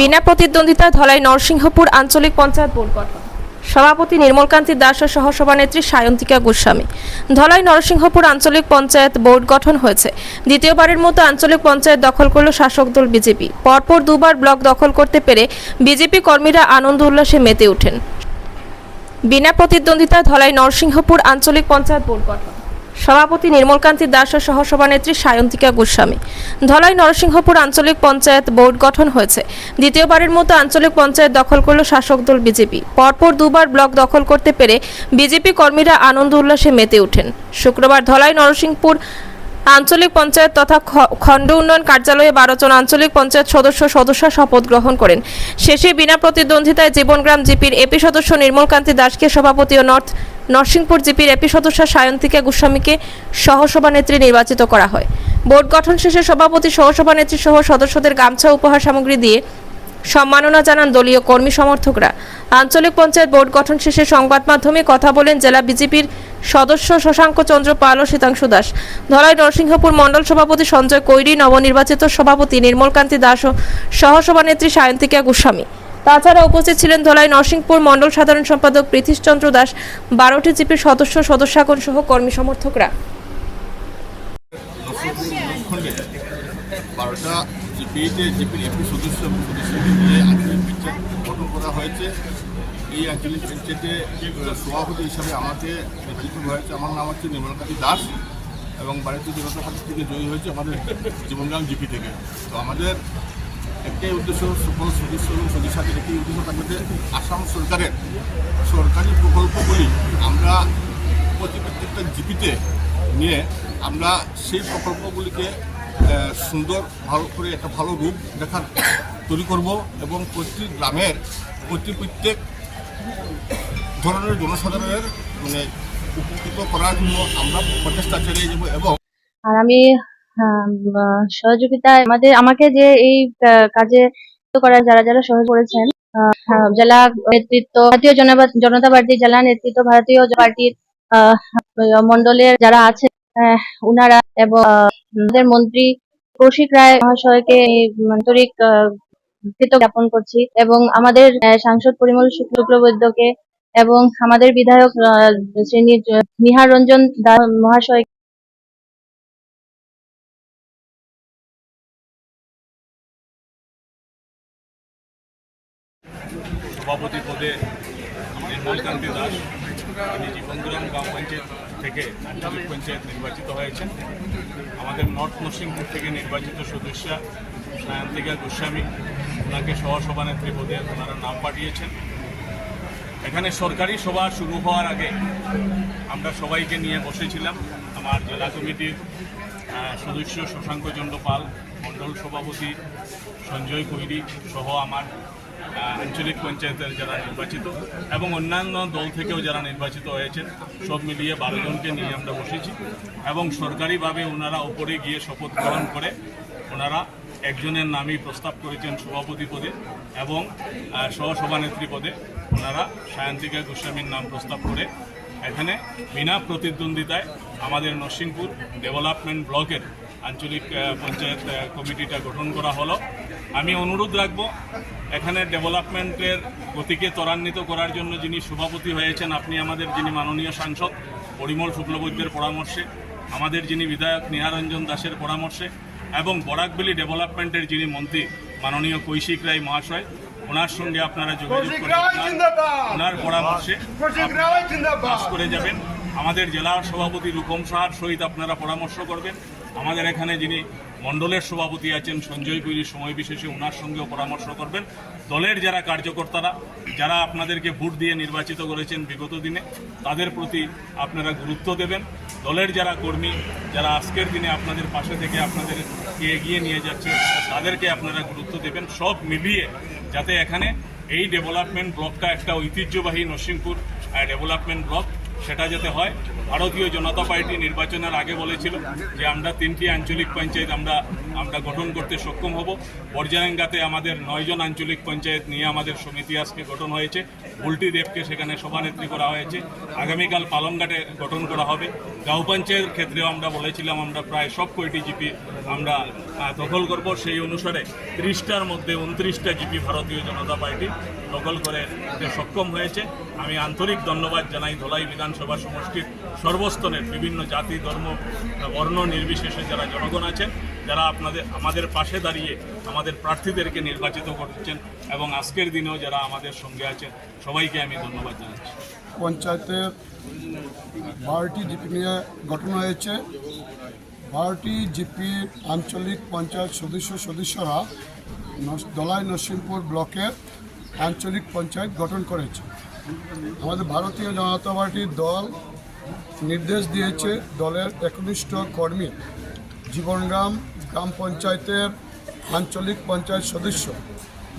বিনা প্রতিদ্বন্দ্বিতায় ধলাই নরসিংহপুর আঞ্চলিক পঞ্চায়েত বোর্ড গঠন। সভাপতি নির্মলকান্তি দাস ও সহসভানেত্রী সায়ন্তিকা গোস্বামী। ধলাই নরসিংহপুর আঞ্চলিক পঞ্চায়েত বোর্ড গঠন হয়েছে। দ্বিতীয়বারের মতো আঞ্চলিক পঞ্চায়েত দখল করল শাসক দল বিজেপি। পরপর দুবার ব্লক দখল করতে পেরে বিজেপি কর্মীরা আনন্দ উল্লাসে মেতে ওঠেন। বিনা প্রতিদ্বন্দ্বিতায় ধলাই নরসিংহপুর আঞ্চলিক পঞ্চায়েত বোর্ড গঠন। সভাপতি নির্মলকান্তি দাস ও সহসভানেত্রী সায়ন্তিকা গোস্বামী। ধলাই নরসিংহপুর আঞ্চলিক পঞ্চায়েত বোর্ড গঠন হয়েছে। দ্বিতীয়বারের মতো আঞ্চলিক পঞ্চায়েত দখল করল শাসক দল বিজেপি। পরপর দুবার ব্লক দখল করতে পেরে বিজেপি কর্মীরা আনন্দ উল্লাসে মেতে ওঠেন। শুক্রবার ধলাই নরসিংহপুর আঞ্চলিক পঞ্চায়েত তথা খণ্ড উন্নয়ন কার্যালয়ে বারো জন আঞ্চলিক পঞ্চায়েত সদস্য সদস্য শপথ গ্রহণ করেন। শেষে বিনা প্রতিদ্বন্দ্বিতায় জীবনগ্রাম জিপির এপি সদস্য নির্মলকান্তি দাসকে সভাপতি ও নর্থ নরসিংপুর জিপির এপি সদস্য সায়ন্তিকা গোস্বামীকে সহসভানেত্রী নির্বাচিত করা হয়। বোর্ড গঠন শেষে সভাপতি, সহসভানেত্রী সহ সদস্যদের গামছা, উপহার সামগ্রী দিয়ে সম্মাননা জানান দলীয় কর্মী সমর্থকরা। আঞ্চলিক পঞ্চায়েত বোর্ড গঠন শেষে সংবাদ মাধ্যমে কথা বলেন জেলা বিজেপির সদস্য শশাঙ্ক চন্দ্র পাল ও শীতাংশু দাস। ধলাই নরসিংহপুর মণ্ডল সভাপতি সঞ্জয় কৈরি, নবনির্বাচিত সভাপতি নির্মলকান্তি দাস ও সহসভানেত্রী সায়ন্তিকা গোস্বামী। তাছাড়া উপস্থিত ছিলেন ধলাই নরসিংপুর মণ্ডল সাধারণ সম্পাদক প্রীতিশচন্দ্র দাস, বারোটি জিপির সদস্য, সদস্যাগণ সহ কর্মী সমর্থকরা। এই আঞ্চলিক পঞ্চায়েতে সভাপতি হিসাবে আমাকে নেতৃত্ব হয়েছে। আমার নাম হচ্ছে নির্মলকান্তি দাস এবং ভারতীয় জনতা থেকে জয়ী হয়েছে আমাদের জীবনগ্রাম জিপি থেকে। তো আমাদের একটাই উদ্দেশ্য সকল সদস্য এবং সদস্যদের একটি উদ্দেশ্য থাকবে আসাম সরকারের সরকারি প্রকল্পগুলি আমরা প্রতি প্রত্যেকটা জিপিতে নিয়ে আমরা সেই প্রকল্পগুলিকে সুন্দর ভালো করে একটা ভালো রূপ দেখার তৈরি করব এবং প্রতি গ্রামের প্রতি প্রত্যেক ধরনের জনসাধারণের মানে উপকৃত করার জন্য আমরা প্রচেষ্টা চালিয়ে যাব এবং আর আমি আম, আহ, আমাদের আমাকে যে এই কাজে করার যারা যারা সহযোগ করেছেন আহ, জেলা নেতৃত্ব ভারতীয় জনতা- পার্টি জেলা নেতৃত্ব ভারতীয় পার্টির আহ, মণ্ডলের যারা আছে উনারা এবং আমাদের মন্ত্রী কৌশিক রায় মহাশয়কে আন্তরিক জ্ঞাপন করছি এবং আমাদের সাংসদ পরিমল শুক্ল- শুক্লবৈদ্যকে এবং আমাদের বিধায়ক শ্রী নিহার রঞ্জন মহাশয় সভাপতি পদে নির্মলকান্তি দাস তিনি জীবনগ্রাম গ্রাম পঞ্চায়েত থেকে আঞ্চলিক পঞ্চায়েত নির্বাচিত হয়েছেন। আমাদের নর্থ নরসিংপুর থেকে নির্বাচিত সদস্য সায়ন্তিকা গোস্বামী, ওনাকে সহসভানেত্রী পদে ওনারা নাম পাঠিয়েছেন। এখানে সরকারি সভা শুরু হওয়ার আগে আমরা সবাইকে নিয়ে বসেছিলাম। আমার জেলা কমিটির সদস্য শশাঙ্ক চন্দ্র পাল মণ্ডল সভাপতি সঞ্জয় কৈরি সহ আমার আঞ্চলিক পঞ্চায়েতের যারা নির্বাচিত এবং অন্যান্য দল থেকেও যারা নির্বাচিত হয়েছেন, সব মিলিয়ে বারো জনকে নিয়ে আমরা বসেছি এবং সরকারিভাবে ওনারা ওপরে গিয়ে শপথ গ্রহণ করে ওনারা একজনের নামই প্রস্তাব করেছেন সভাপতি পদে এবং সহসভানেত্রী পদে ওনারা সায়ন্তিকা গোস্বামীর নাম প্রস্তাব করে এখানে বিনা প্রতিদ্বন্দ্বিতায় আমাদের নরসিংপুর ডেভেলপমেন্ট ব্লকের আঞ্চলিক পঞ্চায়েত কমিটিটা গঠন করা হলো। আমি অনুরোধ রাখব এখানে ডেভেলপমেন্টের গতিকে ত্বরান্বিত করার জন্য যিনি সভাপতি হয়েছেন আপনি আমাদের যিনি মাননীয় সাংসদ পরিমল শুক্লবৈদ্যের পরামর্শে আমাদের যিনি বিধায়ক নিহারঞ্জন দাসের পরামর্শে এবং বরাকবেলি ডেভেলপমেন্টের যিনি মন্ত্রী মাননীয় কৈশিক রায় মহাশয় ওনার সঙ্গে আপনারা যোগাযোগ করে ওনার- পরামর্শে পাস করে যাবেন। আমাদের জেলার সভাপতি রূপম সাহার সহিত আপনারা পরামর্শ করবেন। আমাদের এখানে যিনি মণ্ডলের সভাপতি আছেন সঞ্জয় কৈরি সময় বিশেষে ওনার সঙ্গেও পরামর্শ করবেন। দলের যারা কার্যকর্তারা, যারা আপনাদেরকে ভোট দিয়ে নির্বাচিত করেছেন বিগত দিনে, তাদের প্রতি আপনারা গুরুত্ব দেবেন। দলের যারা কর্মী, যারা আজকের দিনে আপনাদের পাশে থেকে আপনাদেরকে এগিয়ে নিয়ে যাচ্ছে, তাদেরকে আপনারা গুরুত্ব দেবেন। সব মিলিয়ে যাতে এখানে এই ডেভেলপমেন্ট ব্লকটা একটা ঐতিহ্যবাহী নরসিংপুর ডেভেলপমেন্ট ব্লক সেটা যাতে হয়, ভারতীয় জনতা পার্টি নির্বাচনের আগে বলেছিল যে আমরা তিনটি আঞ্চলিক পঞ্চায়েত আমরা আমরা গঠন করতে সক্ষম হব। বর্জারেঙ্গাতে আমাদের নয়জন আঞ্চলিক পঞ্চায়েত নিয়ে আমাদের সমিতি আজকে গঠন হয়েছে। উল্টি দেবকে সেখানে সভানেত্রী করা হয়েছে। আগামীকাল পালংঘাটে গঠন করা হবে। গাঁও পঞ্চায়েতের ক্ষেত্রেও আমরা বলেছিলাম, আমরা প্রায় সব কয়টি জিপি আমরা দখল করব। সেই অনুসারে ত্রিশটার মধ্যে উনত্রিশটা জিপি ভারতীয় জনতা পার্টি দখল করে সক্ষম হয়েছে। আমি আন্তরিক ধন্যবাদ জানাই ধলাই বিধানসভা সমষ্টির সর্বস্তরের বিভিন্ন জাতি, ধর্ম, বর্ণ নির্বিশেষে যারা জনগণ আছেন। যারা আপনাদের, আমাদের পাশে দাঁড়িয়ে আমাদের প্রার্থীদেরকে নির্বাচিত করছেন এবং আজকের দিনেও যারা আমাদের সঙ্গে আছেন, সবাইকে আমি ধন্যবাদ জানাচ্ছি। পঞ্চায়েতের বারোটি জিপি নিয়ে গঠন হয়েছে। বারোটি জিপি আঞ্চলিক পঞ্চায়েত সদস্য সদস্যরা দলাই নরসিংপুর ব্লকের আঞ্চলিক পঞ্চায়েত গঠন করেছে। আমাদের ভারতীয় জনতা পার্টির দল নির্দেশ দিয়েছে দলের একনিষ্ঠ কর্মী জীবনগ্রাম গ্রাম পঞ্চায়েতের আঞ্চলিক পঞ্চায়েত সদস্য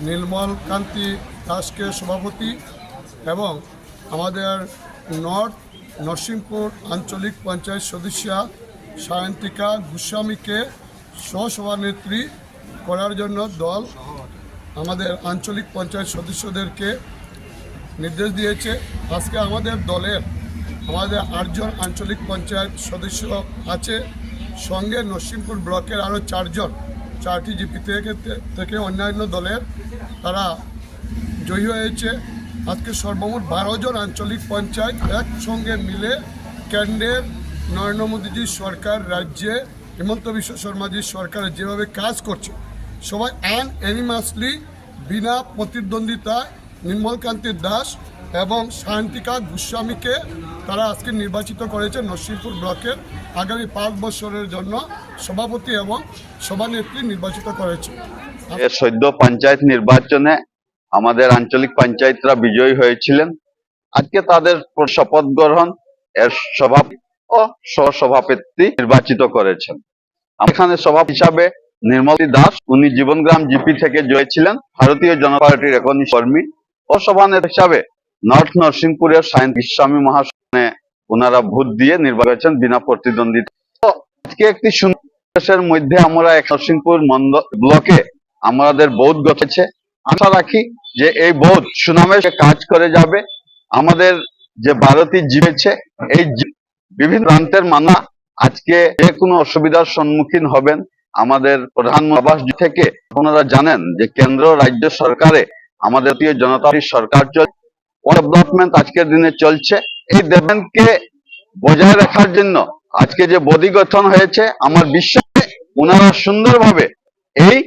নীলমল কান্তি দাসকে সভাপতি এবং আমাদের নর্থ নরসিংপুর আঞ্চলিক পঞ্চায়েত সদস্যা সায়ন্তিকা গোস্বামীকে সহসভানেত্রী করার জন্য দল আমাদের আঞ্চলিক পঞ্চায়েত সদস্যদেরকে নির্দেশ দিয়েছে। আজকে আমাদের দলের আমাদের আটজন আঞ্চলিক পঞ্চায়েত সদস্য আছে। সঙ্গে নরসিংপুর ব্লকের আরও চারজন চারটি জিপি থেকে থেকে অন্যান্য দলের তারা জয়ী হয়েছে। আজকে সর্বমোট বারো জন আঞ্চলিক পঞ্চায়েত একসঙ্গে মিলে কেন্দ্রের নরেন্দ্র মোদীজির সরকার, রাজ্যে হেমন্ত বিশ্ব শর্মাজির সরকার যেভাবে কাজ করছে, সবাই অ্যান অ্যানিমাসলি বিনা প্রতিদ্বন্দ্বিতায় নির্মলকান্তি দাস এবং শান্তিকা গোস্বামীকে তারা আজকে নির্বাচিত করেছে নরসিংপুর ব্লকের আগামী পাঁচ বছরের জন্য সভাপতি এবং সভানেত্রী নির্বাচিত করেছে। সদ্য পঞ্চায়েত নির্বাচনে আমাদের আঞ্চলিক পঞ্চায়েতরা বিজয়ী হয়েছিলেন। আজকে তাদের শপথ গ্রহণ এর সভাপতি ও সহসভাপতি নির্বাচিত করেছেন। এখানে সভা হিসাবে নির্মলী দাস, উনি জীবনগ্রাম জিপি থেকে জয়ী ছিলেন ভারতীয় জনতা পার্টির একনিষ্ঠ কর্মী ও সভানেতা হিসাবে নর্থ নরসিংপুরের সায়ন গোস্বামী মহাশনে ওনারা ভোট দিয়ে নির্বাচন বিনা প্রতিদ্বন্দ্বিতা। আজকে একটি সুন্দর মধ্যে আমরা এক নরসিংপুর ব্লকে আমাদের বোধ গঠেছে আশা রাখি যে এই বোধ সুনামে কাজ করে যাবে। আমাদের যে ভারতী জিতেছে এই বিভিন্ন প্রান্তের মানা আজকে যে কোনো অসুবিধার সম্মুখীন হবেন। আমাদের প্রধানমন্ত্রী আবাস থেকে আপনারা জানেন যে কেন্দ্র, রাজ্য সরকারে আমাদের জনতা সরকার চলছে। ডেভেলপমেন্ট আজকের দিনে চলছে। এই ডেভেলপমেন্টকে বজায় রাখার জন্য আজকে যে বডি গঠন হয়েছে, আমার বিশ্বাস ওনারা সুন্দরভাবে এই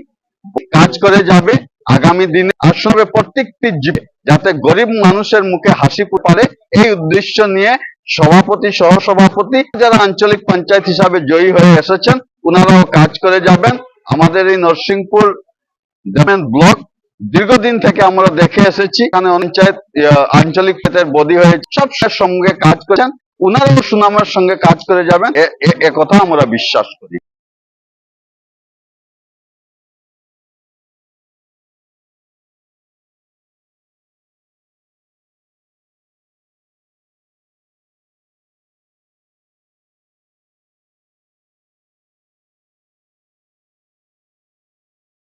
কাজ করে যাবে। আগামী দিনে আসবে প্রত্যেকটি জীবে যাতে গরিব মানুষের মুখে হাসি পারে এই উদ্দেশ্য নিয়ে সভাপতি, সহসভাপতি যারা আঞ্চলিক পঞ্চায়েত হিসাবে জয়ী হয়ে এসেছেন, ওনারাও কাজ করে যাবেন। আমাদের এই নরসিংপুর ব্লক দীর্ঘদিন থেকে আমরা দেখে এসেছি, এখানে পঞ্চায়েত আঞ্চলিক পঞ্চায়েত বদি হয়ে সব সঙ্গে কাজ করেছেন। ওনারাও সুনামের সঙ্গে কাজ করে যাবেন। কথা আমরা বিশ্বাস করি।